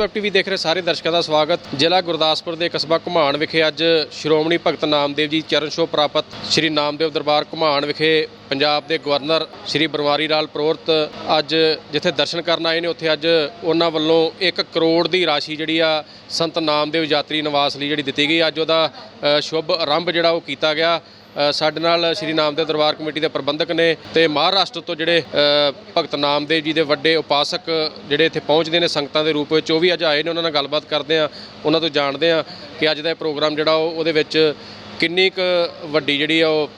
Web TV ਦੇਖ ਰਹੇ ਸਾਰੇ ਦਰਸ਼ਕਾਂ ਦਾ ਸਵਾਗਤ। ਜ਼ਿਲ੍ਹਾ ਗੁਰਦਾਸਪੁਰ ਦੇ ਕਸਬਾ ਘੁਮਾਣ ਵਿਖੇ ਅੱਜ ਸ਼੍ਰੋਮਣੀ ਭਗਤ ਨਾਮਦੇਵ ਜੀ ਚਰਨ ਛੋਹ ਪ੍ਰਾਪਤ ਸ਼੍ਰੀ ਨਾਮਦੇਵ ਦਰਬਾਰ ਘੁਮਾਣ ਵਿਖੇ ਪੰਜਾਬ ਦੇ ਗਵਰਨਰ ਸ਼੍ਰੀ ਬਨਵਾਰੀ ਲਾਲ ਪ੍ਰੋਹਤ ਅੱਜ ਜਿੱਥੇ ਦਰਸ਼ਨ ਕਰਨ ਆਏ ਨੇ, ਉੱਥੇ ਅੱਜ ਉਹਨਾਂ ਵੱਲੋਂ 1 ਕਰੋੜ ਦੀ ਰਾਸ਼ੀ ਜਿਹੜੀ ਆ ਸੰਤ ਨਾਮਦੇਵ ਯਾਤਰੀ ਨਿਵਾਸ ਲਈ ਜਿਹੜੀ ਦਿੱਤੀ ਗਈ। ਅੱਜ ਉਹਦਾ ਸ਼ੁਭ ਆਰੰਭ ਜਿਹੜਾ ਉਹ ਕੀਤਾ ਗਿਆ। ਸਾਡੇ ਨਾਲ ਸ਼੍ਰੀ ਨਾਮਦੇਵ ਦਰਬਾਰ ਕਮੇਟੀ ਦੇ ਪ੍ਰਬੰਧਕ ਨੇ ਤੇ ਮਹਾਰਾਸ਼ਟਰ ਤੋਂ ਜਿਹੜੇ ਭਗਤ ਨਾਮਦੇਵ ਜੀ ਦੇ ਵੱਡੇ ਉਪਾਸਕ ਜਿਹੜੇ ਇੱਥੇ ਪਹੁੰਚਦੇ ਨੇ ਸੰਗਤਾਂ ਦੇ ਰੂਪ ਵਿੱਚ, ਉਹ ਵੀ ਅੱਜ ਆਏ ਨੇ, ਉਹਨਾਂ ਨਾਲ ਗੱਲਬਾਤ ਕਰਦੇ ਆ ਉਹਨਾਂ ਤੋਂ ਜਾਣਦੇ ਆ ਕਿ ਅੱਜ ਦਾ ਇਹ ਪ੍ਰੋਗਰਾਮ ਜਿਹੜਾ ਉਹ, ਉਹਦੇ ਵਿੱਚ ਕਿੰਨੀ ਕੁ ਵੱਡੀ ਜਿਹੜੀ ਆ ਉਹ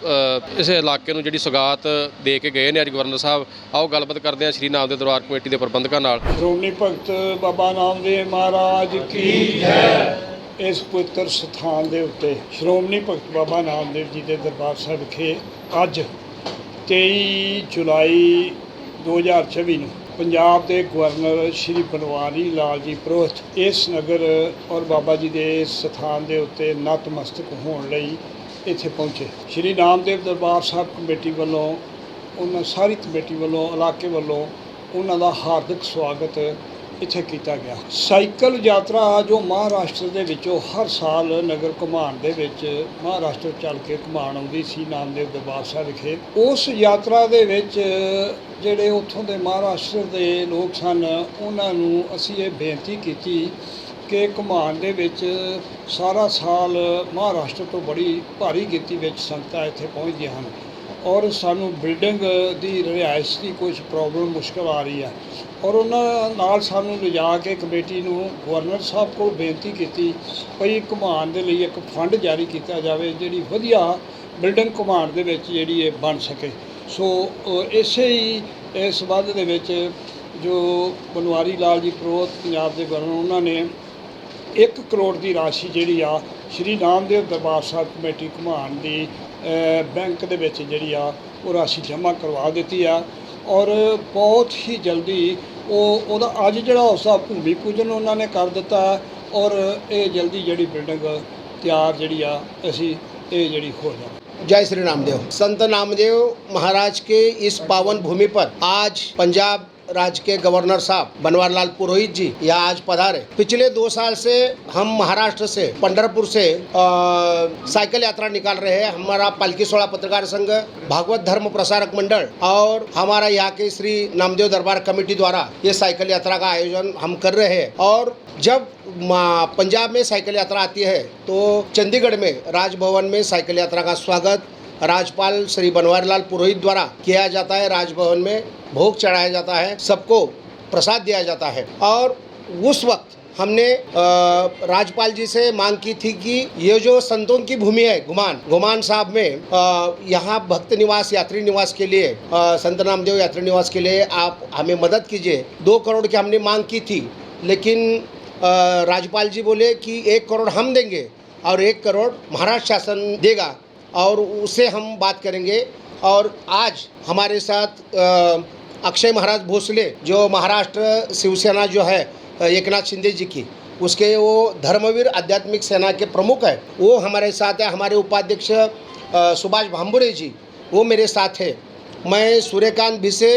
ਇਸ ਇਲਾਕੇ ਨੂੰ ਜਿਹੜੀ ਸੁਗਾਤ ਦੇ ਕੇ ਗਏ ਨੇ ਅੱਜ ਗਵਰਨਰ ਸਾਹਿਬ। ਆਓ ਗੱਲਬਾਤ ਕਰਦੇ ਆ ਸ਼੍ਰੀ ਨਾਮਦੇਵ ਦਰਬਾਰ ਕਮੇਟੀ ਦੇ ਪ੍ਰਬੰਧਕਾਂ ਨਾਲ। ਸ਼੍ਰੋਮਣੀ ਭਗਤ ਬਾਬਾ ਨਾਮਦੇਵ ਮਹਾਰਾਜ ਕੀ ਜੈ। ਇਸ ਪਵਿੱਤਰ ਸਥਾਨ ਦੇ ਉੱਤੇ ਸ਼੍ਰੋਮਣੀ ਭਗਤ ਬਾਬਾ ਨਾਮਦੇਵ ਜੀ ਦੇ ਦਰਬਾਰ ਸਾਹਿਬ ਵਿਖੇ ਅੱਜ 23 ਜੁਲਾਈ 2024 ਨੂੰ ਪੰਜਾਬ ਦੇ ਗਵਰਨਰ ਸ਼੍ਰੀ ਬਨਵਾਰੀ ਲਾਲ ਜੀ ਪ੍ਰੋਹਤ ਇਸ ਨਗਰ ਔਰ ਬਾਬਾ ਜੀ ਦੇ ਸਥਾਨ ਦੇ ਉੱਤੇ ਨਤਮਸਤਕ ਹੋਣ ਲਈ ਇੱਥੇ ਪਹੁੰਚੇ। ਸ਼੍ਰੀ ਨਾਮਦੇਵ ਦਰਬਾਰ ਸਾਹਿਬ ਕਮੇਟੀ ਵੱਲੋਂ, ਉਹਨਾਂ ਸਾਰੀ ਕਮੇਟੀ ਵੱਲੋਂ, ਇਲਾਕੇ ਵੱਲੋਂ ਉਹਨਾਂ ਦਾ ਹਾਰਦਿਕ ਸਵਾਗਤ ਇੱਥੇ ਕੀਤਾ ਗਿਆ। ਸਾਈਕਲ ਯਾਤਰਾ ਜੋ ਮਹਾਰਾਸ਼ਟਰ ਦੇ ਵਿੱਚੋਂ ਹਰ ਸਾਲ ਨਗਰ ਘੁਮਾਣ ਦੇ ਵਿੱਚ ਮਹਾਰਾਸ਼ਟਰ ਚੱਲ ਕੇ ਘੁਮਾਣ ਆਉਂਦੀ ਸੀ, ਨਾਮਦੇਵ ਦਰਬਾਰ ਸਾਹਿਬ ਵਿਖੇ। ਉਸ ਯਾਤਰਾ ਦੇ ਵਿੱਚ ਜਿਹੜੇ ਉੱਥੋਂ ਦੇ ਮਹਾਰਾਸ਼ਟਰ ਦੇ ਲੋਕ ਸਨ, ਉਹਨਾਂ ਨੂੰ ਅਸੀਂ ਇਹ ਬੇਨਤੀ ਕੀਤੀ ਕਿ ਘੁਮਾਣ ਦੇ ਵਿੱਚ ਸਾਰਾ ਸਾਲ ਮਹਾਰਾਸ਼ਟਰ ਤੋਂ ਬੜੀ ਭਾਰੀ ਗਿਣਤੀ ਵਿੱਚ ਸੰਗਤਾਂ ਇੱਥੇ ਪਹੁੰਚਦੀਆਂ ਹਨ। ਔਰ ਸਾਨੂੰ ਬਿਲਡਿੰਗ ਦੀ ਰਿਹਾਇਸ਼ ਦੀ ਕੁਝ ਪ੍ਰੋਬਲਮ ਮੁਸ਼ਕਲ ਆ ਰਹੀ ਹੈ ਔਰ ਉਹਨਾਂ ਨਾਲ ਸਾਨੂੰ ਲਿਜਾ ਕੇ ਕਮੇਟੀ ਨੂੰ ਗਵਰਨਰ ਸਾਹਿਬ ਕੋਲ ਬੇਨਤੀ ਕੀਤੀ, ਭਈ ਘੁਮਾਣ ਦੇ ਲਈ ਇੱਕ ਫੰਡ ਜਾਰੀ ਕੀਤਾ ਜਾਵੇ, ਜਿਹੜੀ ਵਧੀਆ ਬਿਲਡਿੰਗ ਘੁਮਾਣ ਦੇ ਵਿੱਚ ਜਿਹੜੀ ਇਹ ਬਣ ਸਕੇ। ਸੋ ਇਸੇ ਹੀ ਇਸ ਸੰਬੰਧ ਦੇ ਵਿੱਚ ਜੋ ਬਨਵਾਰੀ ਲਾਲ ਜੀ ਪ੍ਰੋਤ ਪੰਜਾਬ ਦੇ ਗਵਰਨਰ ਉਹਨਾਂ ਨੇ 1 ਕਰੋੜ ਦੀ ਰਾਸ਼ੀ ਜਿਹੜੀ ਆ, ਸ਼੍ਰੀ ਨਾਮਦੇਵ ਦਰਬਾਰ ਸਾਹਿਬ ਕਮੇਟੀ ਘੁਮਾਣ ਦੀ ਬੈਂਕ ਦੇ ਵਿੱਚ ਜਿਹੜੀ ਆ ਉਹ ਰਾਸ਼ੀ ਜਮ੍ਹਾਂ ਕਰਵਾ ਦਿੱਤੀ ਆ ਔਰ ਬਹੁਤ ਹੀ ਜਲਦੀ ਉਹ ਉਹਦਾ ਅੱਜ ਜਿਹੜਾ ਉਸਦਾ ਭੂਮੀ ਪੂਜਨ ਉਹਨਾਂ ਨੇ ਕਰ ਦਿੱਤਾ ਔਰ ਇਹ ਜਲਦੀ ਜਿਹੜੀ ਬਿਲਡਿੰਗ ਤਿਆਰ ਜਿਹੜੀ ਆ ਅਸੀਂ ਇਹ ਜਿਹੜੀ ਹੋ ਜਾਵੇ जय श्री नामदेव संत नामदेव महाराज के इस पावन भूमि पर आज पंजाब राज्य के गवर्नर साहब बनवारीलाल पुरोहित जी यहाँ आज पधारे। पिछले दो साल से हम महाराष्ट्र से पंडरपुर से साइकिल यात्रा निकाल रहे हैं। हमारा पालकी सोड़ा पत्रकार संघ, भागवत धर्म प्रसारक मंडल, और हमारा यहाँ के श्री नामदेव दरबार कमेटी द्वारा ये साइकिल यात्रा का आयोजन हम कर रहे हैं। और जब पंजाब में साइकिल यात्रा आती है तो चंडीगढ़ में, राजभवन में साइकिल यात्रा का स्वागत राज्यपाल श्री बनवारीलाल पुरोहित द्वारा किया जाता है, राजभवन में भोग चढ़ाया जाता है, सबको प्रसाद दिया जाता है। और उस वक्त हमने राज्यपाल जी से मांग की थी कि ये जो संतों की भूमि है, गुमान गुमान साहब में यहाँ भक्त निवास, यात्री निवास के लिए संत नामदेव यात्री निवास के लिए आप हमें मदद कीजिए। दो करोड़ की हमने मांग की थी, लेकिन राज्यपाल जी बोले कि एक करोड़ हम देंगे और एक करोड़ महाराष्ट्र शासन देगा। और उसे हम बात करेंगे। और आज हमारे साथ अक्षय महाराज भोसले जो महाराष्ट्र शिवसेना जो है अ, एकनाथ शिंदे जी की उसके वो धर्मवीर आध्यात्मिक सेना के प्रमुख है वो हमारे साथ है। हमारे उपाध्यक्ष सुभाष भाम्बुरे जी वो मेरे साथ है। मैं सूर्यकांत भिसे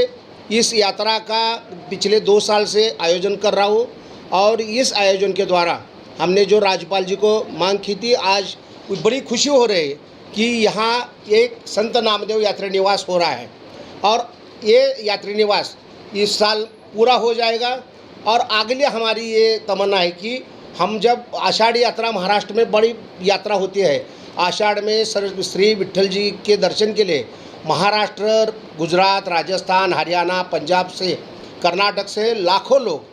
इस यात्रा का पिछले दो साल से आयोजन कर रहा हूँ और इस आयोजन के द्वारा हमने जो राज्यपाल जी को मांग की थी आज बड़ी खुशी हो रही है। कि यहाँ एक संत नामदेव यात्री निवास हो रहा है। और ये यात्री निवास इस साल पूरा हो जाएगा। और अगले हमारी ये तमन्ना है कि हम जब आषाढ़ यात्रा महाराष्ट्र में बड़ी यात्रा होती है, आषाढ़ में सर श्री विट्ठल जी के दर्शन के लिए महाराष्ट्र, गुजरात, राजस्थान, हरियाणा, पंजाब से कर्नाटक से लाखों लोग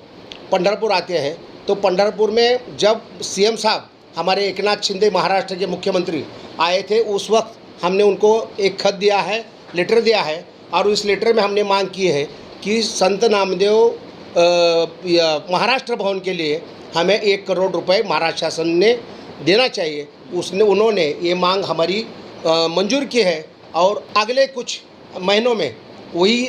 पंढरपुर आते हैं। तो पंढरपुर में जब सीएम साहब हमारे एकनाथ शिंदे महाराष्ट्र के मुख्यमंत्री आए थे, उस वक्त हमने उनको एक खत दिया है, लेटर दिया है, और उस लेटर में हमने मांग की है कि संत नामदेव महाराष्ट्र भवन के लिए हमें एक करोड़ रुपए महाराष्ट्र शासन ने देना चाहिए। उसने, उन्होंने ये मांग हमारी मंजूर की है, और अगले कुछ महीनों में वही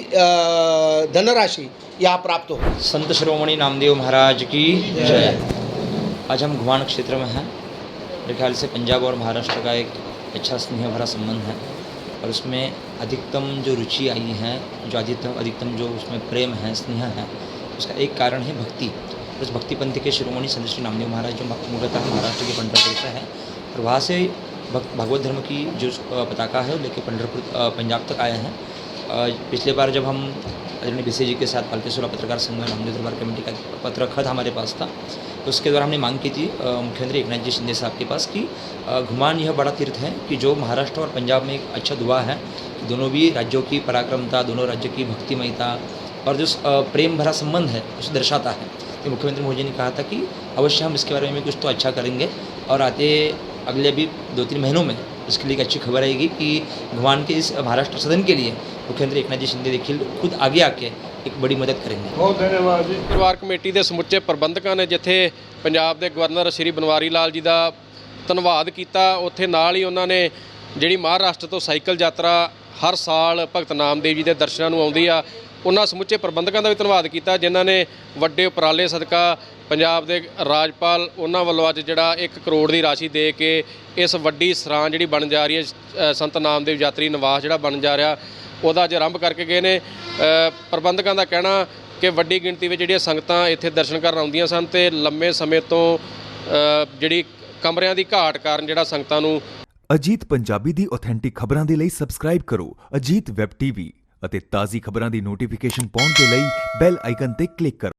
धनराशि यहाँ प्राप्त हो संत शिरोमणि नामदेव महाराज की जय। आज हम घुमान क्षेत्र में हैं। मेरे ख्याल से पंजाब और महाराष्ट्र का एक अच्छा स्नेह भरा संबंध है। और उसमें अधिकतम जो रुचि आई है जो अधिकतम अधिकतम जो उसमें प्रेम है स्नेह है उसका एक कारण है भक्ति। प्लस भक्ति पंथ के शिरोमणि संत श्री नामदेव महाराज जो मूलतः महाराष्ट्र के पंडरपुर से है। और वहाँ से भागवत धर्म की जो पताका है लेके पंढरपुर अ, पंजाब तक आए हैं। पिछले बार जब हम आदरणीय बीसी जी के साथ पालकेश्वरा पत्रकार संघ में नामदेव दरबार कमेटी का पत्र खत हमारे पास था। तो उसके द्वारा हमने मांग की थी मुख्यमंत्री एक नाथ जी शिंदे साहब के पास कि घुमान यह बड़ा तीर्थ है कि जो महाराष्ट्र और पंजाब में एक अच्छा दुआ है दोनों भी राज्यों की पराक्रमता, दोनों राज्यों की भक्तिमयता और जो प्रेम भरा संबंध है, उसे दर्शाता है। तो मुख्यमंत्री मोदी ने कहा था कि अवश्य हम इसके बारे में कुछ तो अच्छा करेंगे और आते, अगले भी दो तीन महीनों में इसके लिए एक अच्छी खबर आएगी कि भगवान के इस महाराष्ट्र सदन के लिए मुख्यमंत्री एक नाथ जी शिंदे देखिल खुद आगे आके एक बड़ी मदद करेंगे ਬਹੁਤ ਧੰਨਵਾਦ ਜੀ ਪਰਿਵਾਰ ਕਮੇਟੀ ਦੇ ਸਮੁੱਚੇ ਪ੍ਰਬੰਧਕਾਂ ਨੇ ਜਿੱਥੇ ਪੰਜਾਬ ਦੇ ਗਵਰਨਰ ਸ਼੍ਰੀ ਬਨਵਾਰੀ ਲਾਲ ਜੀ ਦਾ ਧੰਨਵਾਦ ਕੀਤਾ ਉੱਥੇ ਨਾਲ ਹੀ ਉਹਨਾਂ ਨੇ ਜਿਹੜੀ ਮਹਾਰਾਸ਼ਟਰ ਤੋਂ ਸਾਈਕਲ ਯਾਤਰਾ ਹਰ ਸਾਲ ਭਗਤ ਨਾਮਦੇਵ ਜੀ ਦੇ ਦਰਸ਼ਨਾਂ ਨੂੰ ਆਉਂਦੀ ਆ ਉਹਨਾਂ ਸਮੁੱਚੇ ਪ੍ਰਬੰਧਕਾਂ ਦਾ ਵੀ ਧੰਨਵਾਦ ਕੀਤਾ ਜਿਨ੍ਹਾਂ ਨੇ ਵੱਡੇ ਉਪਰਾਲੇ ਸਦਕਾ ਪੰਜਾਬ ਦੇ ਰਾਜਪਾਲ ਉਹਨਾਂ ਵੱਲੋਂ ਅੱਜ ਜਿਹੜਾ 1 ਕਰੋੜ ਦੀ ਰਾਸ਼ੀ ਦੇ ਕੇ ਇਸ ਵੱਡੀ ਸਰਾਂ ਜਿਹੜੀ ਬਣ ਜਾ ਰਹੀ ਹੈ ਅ, ਸੰਤ ਨਾਮਦੇਵ ਯਾਤਰੀ ਨਿਵਾਸ ਜਿਹੜਾ ਬਣ ਜਾ ਰਿਹਾ ਉਹਦਾ ਅੱਜ ਆਰੰਭ ਕਰਕੇ ਗਏ ਨੇ। ਪ੍ਰਬੰਧਕਾਂ ਦਾ ਕਹਿਣਾ ਕਿ ਵੱਡੀ ਗਿਣਤੀ ਵਿੱਚ ਜਿਹੜੀਆਂ ਸੰਗਤਾਂ ਇੱਥੇ ਦਰਸ਼ਨ ਕਰਨ ਆਉਂਦੀਆਂ ਸਨ ਤੇ ਲੰਮੇ ਸਮੇਂ ਤੋਂ ਜਿਹੜੀ ਕਮਰਿਆਂ ਦੀ ਘਾਟ ਕਾਰਨ ਜਿਹੜਾ ਸੰਗਤਾਂ ਨੂੰ ਅਜੀਤ ਪੰਜਾਬੀ ਦੀ ਆਥੈਂਟਿਕ ਖਬਰਾਂ ਦੇ ਲਈ ਸਬਸਕ੍ਰਾਈਬ ਕਰੋ ਅਜੀਤ ਵੈਬ ਟੀਵੀ ਅਤੇ ਤਾਜ਼ੀ ਖਬਰਾਂ ਦੀ ਨੋਟੀਫਿਕੇਸ਼ਨ ਪਾਉਣ ਦੇ ਲਈ ਬੈਲ ਆਈਕਨ ਤੇ ਕਲਿੱਕ ਕਰੋ।